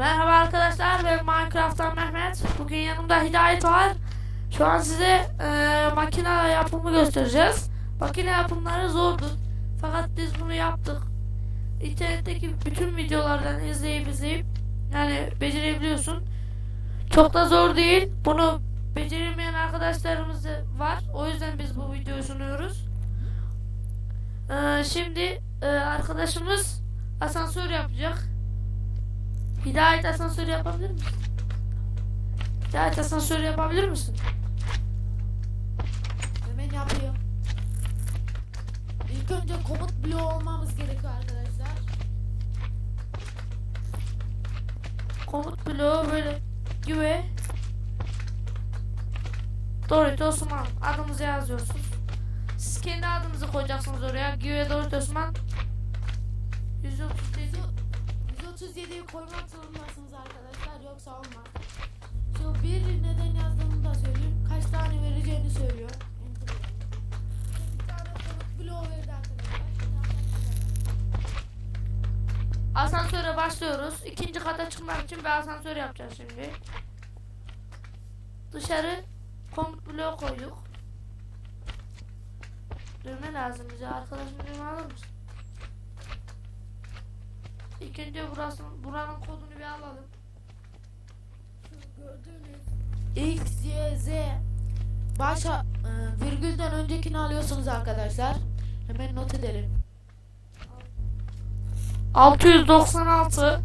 Merhaba arkadaşlar ben Minecraft'tan Mehmet. Bugün yanımda Hidayet var. Şu an size e, makine yapımı göstereceğiz. Makine yapımları zordur. Fakat biz bunu yaptık. İnternetteki bütün videolardan izleyip izleyip yani becerebiliyorsun. Çok da zor değil. Bunu beceremeyen arkadaşlarımız da var. O yüzden biz bu videoyu sunuyoruz. E, şimdi e, arkadaşımız asansör yapacak. Hidayet asansör yapabilir misin? Hidayet asansör yapabilir misin? Hemen yapıyor. İlk önce komut bloğu olmamız gerekiyor arkadaşlar. Komut bloğu böyle güve Doritos Man adımızı yazıyorsunuz. Siz kendi adınızı koyacaksınız oraya. Güve Doritos Man 137'yi koymak zorundasınız arkadaşlar yoksa olmaz. Şu bir neden yazdığını da söyleyeyim. Kaç tane vereceğini söylüyor. Bir tane komut bloğu verdi arkadaşlar. Asansöre başlıyoruz. İkinci kata çıkmak için bir asansör yapacağız şimdi. Dışarı komut bloğu koyduk. Düğme lazım bize. Arkadaşım düğme alır mısın? İlk önce burası, buranın kodunu bir alalım. X, Y, Z başa e, virgülden öncekini alıyorsunuz arkadaşlar. Hemen not edelim. 696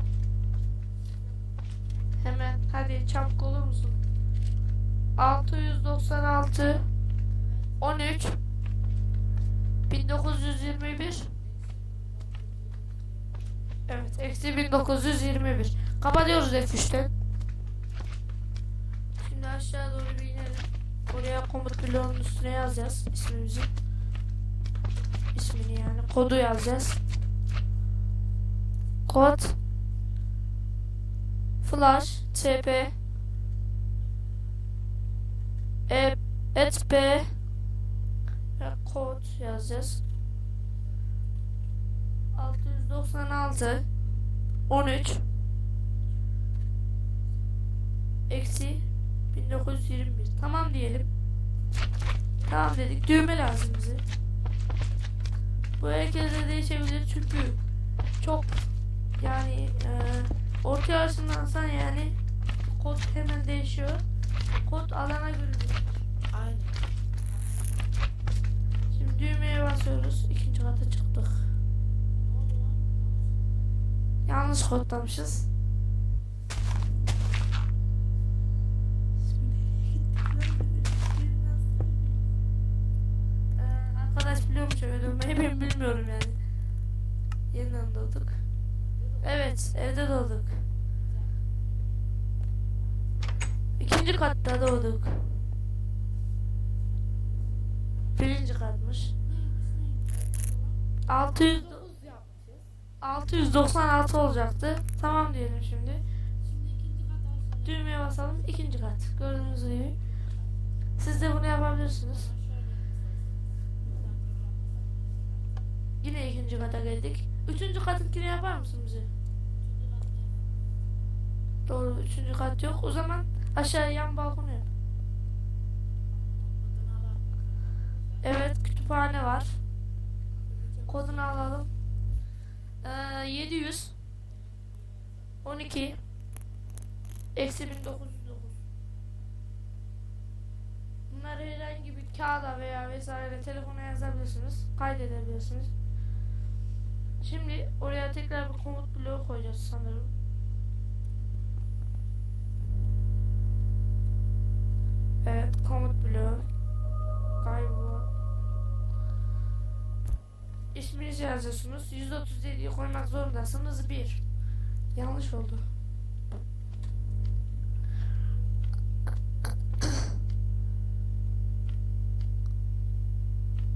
Hemen hadi çabuk olur musun? 696 13 1921 Evet eksi 1921 Kapatıyoruz F3'ten Şimdi aşağı doğru bir inelim. Oraya komut bloğunun üstüne yazacağız ismimizi. İsmini yani kodu yazacağız. Kod. Flash. Tp e et kod yazacağız 696 13 eksi 1921 tamam diyelim tamam dedik düğme lazım bize bu herkese değişebilir çünkü çok yani e, orta yaşındansan yani kod hemen değişiyor. Kod alana göre. Aynen. Şimdi düğmeye basıyoruz. İkinci kata çıktık. Yanlış kodlamışız. Ee, Arkadaş biliyormuş öldürmeyi ben bilmiyorum yani. Yeniden doğduk. Evet, evde doğduk. İkinci katta doğduk. Birinci katmış. 600 Dokuz yapmışız. 696 olacaktı. Tamam diyelim şimdi. Düğmeye basalım. ikinci kat. Gördüğünüz gibi. Siz de bunu yapabilirsiniz. Yine ikinci kata geldik. Üçüncü katınkini yapar mısın bize? Doğru. Üçüncü kat yok. O zaman aşağı yan balkonu yap. Evet. Kütüphane var. Kodunu alalım. Ee, 700 12 Eksi 1909 Bunları herhangi bir kağıda veya vesaire telefona yazabilirsiniz. Kaydedebilirsiniz. Şimdi oraya tekrar bir komut bloğu koyacağız sanırım. Evet komut bloğu. İsminizi yazıyorsunuz. 137'yi koymak zorundasınız. 1. Yanlış oldu.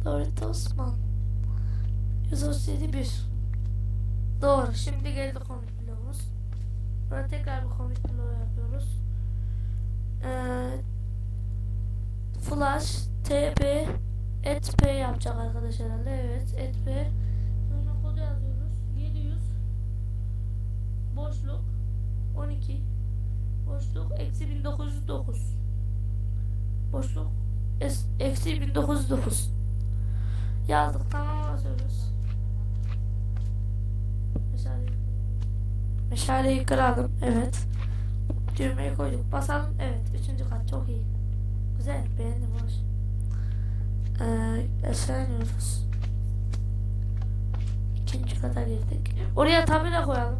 Doritos Man. 137 1. Doğru. Şimdi geldi komut bloğumuz. Burada tekrar bir komut bloğu yapıyoruz. Ee, flash tp et p yapacak arkadaş herhalde. Evet et p. Sonra kodu yazıyoruz. 700 boşluk 12 Boşluk eksi 1909. Boşluk es- eksi 1909. Yazdık tamam basıyoruz. Meşale. Meşaleyi kıralım. Evet. Düğmeyi koyduk. Basalım. Evet. Üçüncü kat çok iyi. Güzel. Beğendim. Hoş. Ee, aşağı. İkinci kata girdik. Oraya tabela koyalım.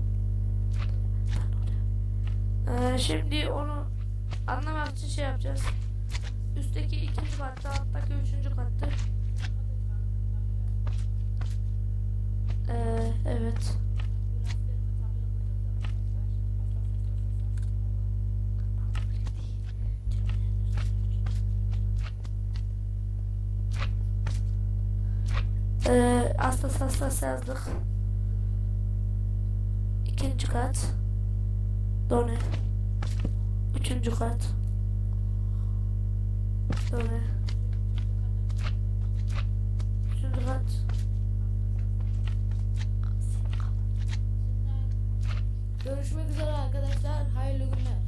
Ee, şimdi onu anlamak için şey yapacağız. Üstteki ikinci katta, alttaki üçüncü katta. Ee, evet. Ee, aslas aslas yazdık. İkinci kat. Done. Üçüncü kat. Done. Üçüncü kat. Görüşmek üzere arkadaşlar. Hayırlı günler.